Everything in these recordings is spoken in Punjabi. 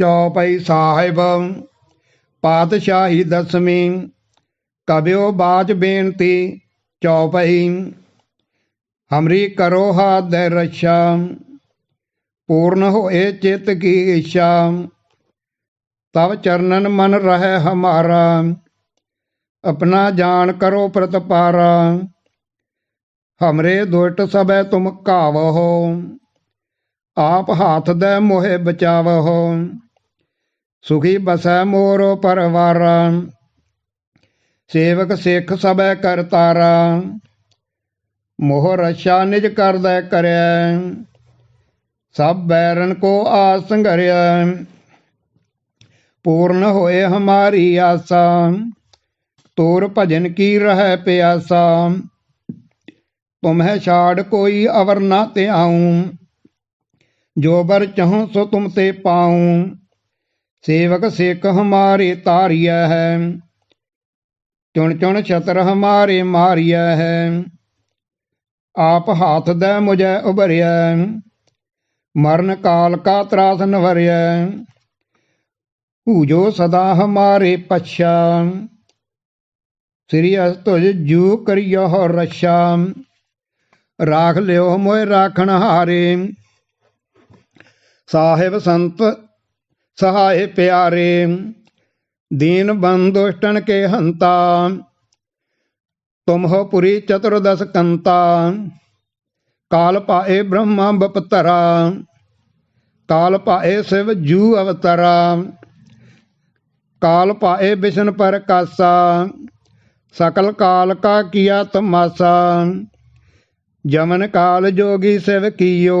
ਚੌਪਈ ਸਾਹਿਬ। ਪਾਤਸ਼ਾਹੀ ਦਸਵੀਂ। ਕਬਿਓ ਬਾਜ ਬੇਨਤੀ, ਚੌਪਈ। ਹਮਰੀ ਕਰੋ ਹਾਥ ਦੇ ਪੂਰਨ ਹੋਏ ਚਿਤ ਕੀ ਇੱਛਾ। ਤਬ ਚਰਨਨ ਮਨ ਰਹਿ ਹਮਾਰਾ। ਆਪਣਾ ਜਾਣ ਕਰੋ ਪ੍ਰਤਪਾਰਾ। ਹਮਰੇ ਦੁਸ਼ਟ ਸਭੈ ਤੁਮ ਕਾਵਹੋ ਆਪ ਹਾਥ ਦੇ ਮੋਹਿ ਬਚਾਵਹੋ। ਸੁਖੀ ਬਸੈ ਮੋਰੋ ਪਰਵਾਰ, ਸੇਵਕ ਸਿੱਖ ਸਭੈ ਕਰਤਾਰਾ ਮੋਹ ਰਛਾ ਨਿਜ ਕਰਦਾ ਕਰਿਆ ਸਭ ਬੈਰਨ ਕੋ ਆਸ ਸੰਘਰਿਆ ਪੂਰਨ ਹੋਏ ਹਮਾਰੀ ਆਸਾ, ਤੋਰ ਭਜਨ ਕੀ ਰਹਿ ਪਿਆਸਾ, ਤੁਮਹਿ ਛਾੜ ਕੋਈ ਅਵਰ ਨਾ ਤੇ ਆਉ ਜੋ ਬਰ ਚਾਹੂੰ ਸੋ ਤੁਮ ਤੇ ਪਾਉ। ਸੇਵਕ ਸਿੱਖ ਹਮਾਰੇ ਤਾਰਿਆ ਹੈ। ਚੁਣ ਚੁਣ ਛਤਰ ਹਮਾਰੇ ਮਾਰਿਆ ਹੈ। ਆਪ ਹਾਥ ਦੇ ਮੁਝੈ ਉਭਰਿਆ ਮਰਨ ਕਾਲ ਕਾ ਤਰਾਸ ਨਵਰਿਆ ਹੂ ਸਦਾ ਹਮਾਰੇ ਪਛਾ। ਸ੍ਰੀ ਅਸਤੁਜ ਜੂ ਕਰਿਓ ਰਛਾ। ਰਾਖ ਲਿਓ ਮੋਏ ਰਾਖਣ ਹਾਰੇ। ਸਾਹਿਬ ਸੰਤ ਸਹਾਏ ਪਿਆਰੇ, ਦੀਨ ਬੰਦੁਸ਼ਟਨ ਕੇ ਹੰਤਾ ਤੁਮ ਹੋ ਪੁਰੀ ਚਤੁਰਦਸ ਕੰਤਾ, ਕਾਲ ਪਾਏ ਬ੍ਰਹਮਾ ਬਪਤਰਾ, ਕਾਲ ਪਾਏ ਸਿਵ ਜੂ ਅਵਤਰਾ, ਕਾਲ ਪਾਏ ਵਿਸ਼ਨ ਪਰ ਕਾਸਾ ਸਕਲ ਕਾਲ ਕਾ ਕੀਆ ਤਮਾਸਾ, ਜਮਨ ਕਾਲ ਜੋਗੀ ਸਿਵ ਕੀਓ।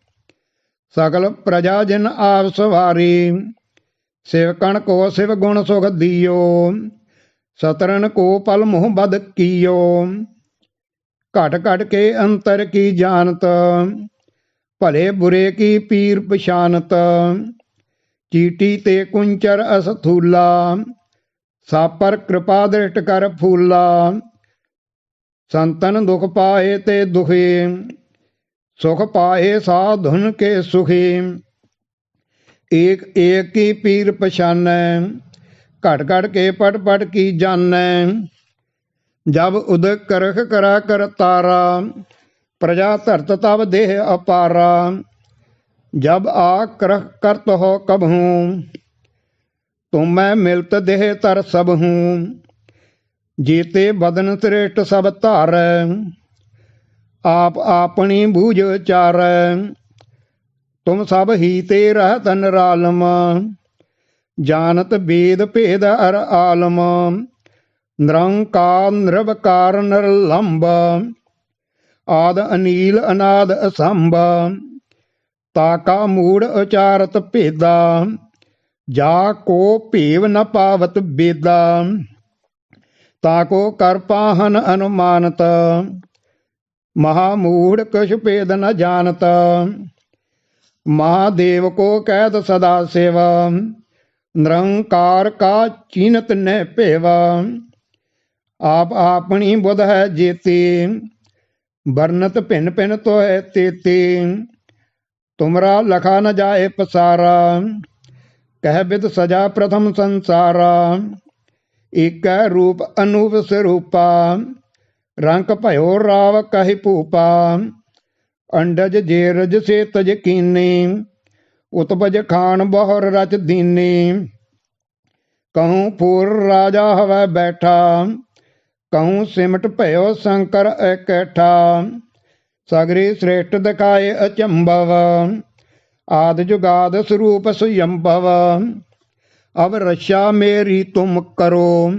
ਸਗਲ ਪ੍ਰਜਾ ਜਿਨ ਆਪ ਸਵਾਰੀ ਸਿਵਕਣ ਕੋ ਸਿਵ ਗੁਣ ਸੁਖ ਦੀਓ ਸਤਰਨ ਕੋ ਪਲ ਮੋਹ ਬਦ ਕੀਓ। ਘਟ ਘਟ ਕੇ ਅੰਤਰ ਕੀ ਜਾਣਤ, ਭਲੇ ਬੁਰੇ ਕੀ ਪੀਰ ਪਛਾਨਤ, ਚੀਟੀ ਤੇ ਕੁੰਚਰ ਅਸਥੂਲਾ, ਸਾਪਰ ਕਿਰਪਾ ਦ੍ਰਿਸ਼ਟ ਕਰ ਫੂਲਾ, ਸੰਤਨ ਦੁਖ ਪਾਏ ਤੇ ਦੁਖੇ। ਸੁਖ ਪਾਏ ਸਾਧੁਨ ਕੇ ਸੁਖੀ। ਏਕ ਏਕ ਕੀ ਪੀਰ ਪਛਾਨੈ, ਘਟ ਘਟ ਕੇ ਪਟ ਪਟ ਕੀ ਜਾਣੈ ਜਬ ਉਦਕ ਕਰਖ ਕਰਾ ਕਰ ਤਾਰਾ, ਪ੍ਰਜਾ ਧਰਤ ਤਬ ਦੇਹ ਅਪਾਰਾ। ਜਬ ਆ ਕਰਖ ਕਰਤ ਹੋ ਕਬਹੂ, ਤੁਮ ਮੈਂ ਮਿਲਤ ਦੇਹ ਤਰ ਸਭ ਹੂੰ ਜੀਤੇ ਬਦਨ ਸ੍ਰੇਸ਼ਟ ਸਭ ਧਾਰੈ। ਆਪ ਆਪਣੀ ਬੂਝ ਚਾਰੈ। ਤੁਮ ਸਭ ਹੀ ਤੇ ਰਹਤ ਨਰਾਲਮ ਜਾਣਤ ਵੇਦ ਭੇਦ ਅਰ ਆਲਮ। ਨਿਰੰਕਾਰ, ਨਿਰਵਕਾਰ ਨਿਰਲੰਬ ਆਦ ਅਨੀਲ, ਅਨਾਦ ਅਸੰਭ। ਤਾਕਾ ਮੂੜ ਉਚਾਰਤ ਭੇਦਾ। ਜਾ ਕੋ ਭੇਵ ਨ ਪਾਵਤ ਬੇਦਾ। ਤਾਕੋ ਕਰ ਪਾਹਨ ਅਨੁਮਾਨਤ। ਮਹਾ ਮੂੜ ਕਛ ਭੇਦ ਨ ਜਾਣਤ। ਮਹਾਦੇਵ ਕੋ ਕਹਿਤ ਸਦਾ ਸੇਵਾ। ਨਿਰੰਕਾਰ ਕਾ ਚੀਨਤ ਨਹਿ ਭੇਵਾ। ਆਪ ਆਪਣੀ ਬੁਧ ਹੈ ਜੀਤੀ। ਵਰਨਤ ਭਿੰਨ ਭਿੰਨ ਤੋਏ ਤੇਤੀ। ਤੁਮਰਾ ਲਖਾ ਨ ਜਾਏ ਪਸਾਰਾ। ਕਹਿ ਬਿਦ ਸਜਾ ਪ੍ਰਥਮ ਸੰਸਾਰਾ। ਏਕੈ ਰੂਪ ਅਨੂਪ ਸਰੂਪਾ। ਰੰਕ ਭਇਓ ਰਾਵ ਕਹਿ ਭੂਪਾ, ਅੰਡਜ ਜੇਰਜ ਸੇ ਤਜ ਕੀਨੀ ਉਤਪਜ ਖਾਨ ਬਹੁਰ ਰਚ ਦੀਨੀ। ਕਹੂੰ ਪੂਰ ਰਾਜਾ ਹਵੈ ਬੈਠਾ, ਕਹੂੰ ਸਿਮਟ ਭਇਓ ਸ਼ੰਕਰ ਇਕੱਠਾ। ਸਗਰੀ ਸ੍ਰੇਸ਼ਟ ਦਿਖਾਏ ਅਚੰਭਵ, ਆਦ ਜੁਗਾਦ ਸਰੂਪ ਸੁਯੰਭਵ। ਅਬ ਰਛਾ ਮੇਰੀ ਤੁਮ ਕਰੋ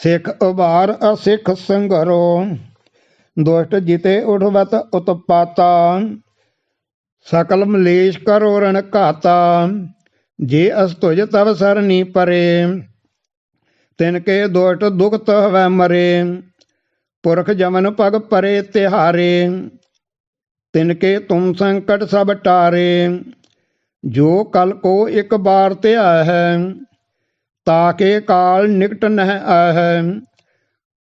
ਸਿੱਖ ਉਬਾਰ ਅਸਿੱਖ ਸੰਗਰੋ, ਦੁਸ਼ਟ ਜਿਤੇ ਉਠਵਤ ਉਤਪਾਤਾ, ਸਕਲ ਮਲੇਸ਼ ਕਰੋ ਰਣ ਘਾਤਾ, ਜੇ ਅਸ ਤੁਜ ਤਵ ਸਰਨੀ ਪਰੇ, ਤਿਨ ਕੇ ਦੋਟ ਦੁਖਤ ਹਵੈ ਮਰੇ, ਪੁਰਖ ਜਮਨ ਪਗ ਪਰੇ ਤਿਹਾਰੇ, ਤਿਨ ਕੇ ਤੁਮ ਸੰਕਟ ਸਭ ਟਾਰੇ, ਜੋ ਕਲ ਕੋ ਇੱਕ ਬਾਰ ਧਿਆ ਹੈ ਤਾਕੇ ਕਾਲ ਨਿਕਟ ਨਹਿ ਆਹੈ,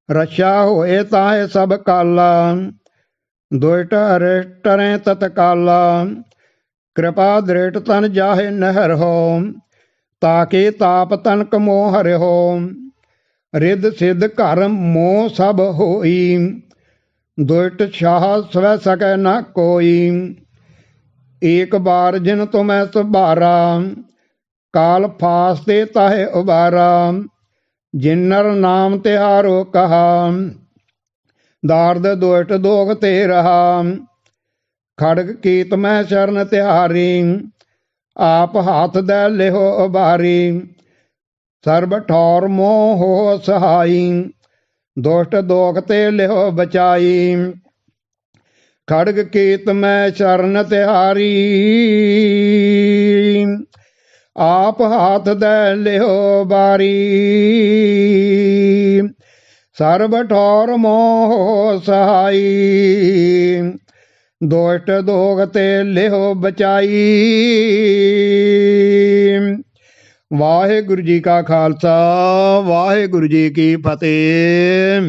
ਰਛਾ ਹੋਏ ਤਾਹੇ ਸਭ ਕਾਲਾ, ਦੁਇਟ ਅਰਿਸ਼ਟਰੈ ਤਤਕਾਲਾ, ਕਿਰਪਾ ਦ੍ਰਿਟ ਤਨ ਜਾਹੇ ਨਹਿਰ ਹੋ, ਤਾਕੇ ਤਾਪ ਤਨ ਕਮੋ ਹਰਿਓ ਰਿੱਧ ਸਿੱਧ ਘਰ ਮੋਹ ਸਭ ਹੋਈ, ਦੁਇਟ ਛਾਹ ਸਵੈ ਸਕੈ ਨਾ ਕੋਈ, ਏਕ ਬਾਰ ਜਿਨ ਤੁਮੈ ਸੁਭਾਰਾ ਕਾਲ ਫਾਸ ਤੇ ਤਾਹੇ ਉਬਾਰਾ, ਜਿਨਰ ਨਾਮ ਤਿਹਾਰੋ ਕਹਾ। ਦਾਰਦ ਦੁਇਟ ਦੋਗ ਤੇ ਰਹਾ। ਖੜਗ ਕੀਤ ਮੈਂ ਸ਼ਰਨ ਤਿਹਾਰੀ, ਆਪ ਹੱਥ ਦੇ ਲਿਹੋ ਉਬਾਰੀ। ਸਰਬ ਠੌਰ ਮੋਹ ਹੋ ਸਹਾਈ, ਦੁਸ਼ਟ ਦੋਖ ਤੇ ਲਿਹੋ ਬਚਾਈ। ਖੜਗ ਕੀਤ ਮੈਂ ਸ਼ਰਨ ਤਿਹਾਰੀ। ਆਪ ਹੱਥ ਦੇ ਲਿਹੋ ਬਾਰੀ। ਸਰਬ ਠੌਰ ਮੋਹ ਸਹਾਈ। ਦੁਸ਼ਟ ਦੋਗ ਤੇ ਲਿਹੋ ਬਚਾਈ। ਵਾਹਿਗੁਰੂ ਜੀ ਕਾ ਖਾਲਸਾ, ਵਾਹਿਗੁਰੂ ਜੀ ਕੀ ਫਤਿਹ।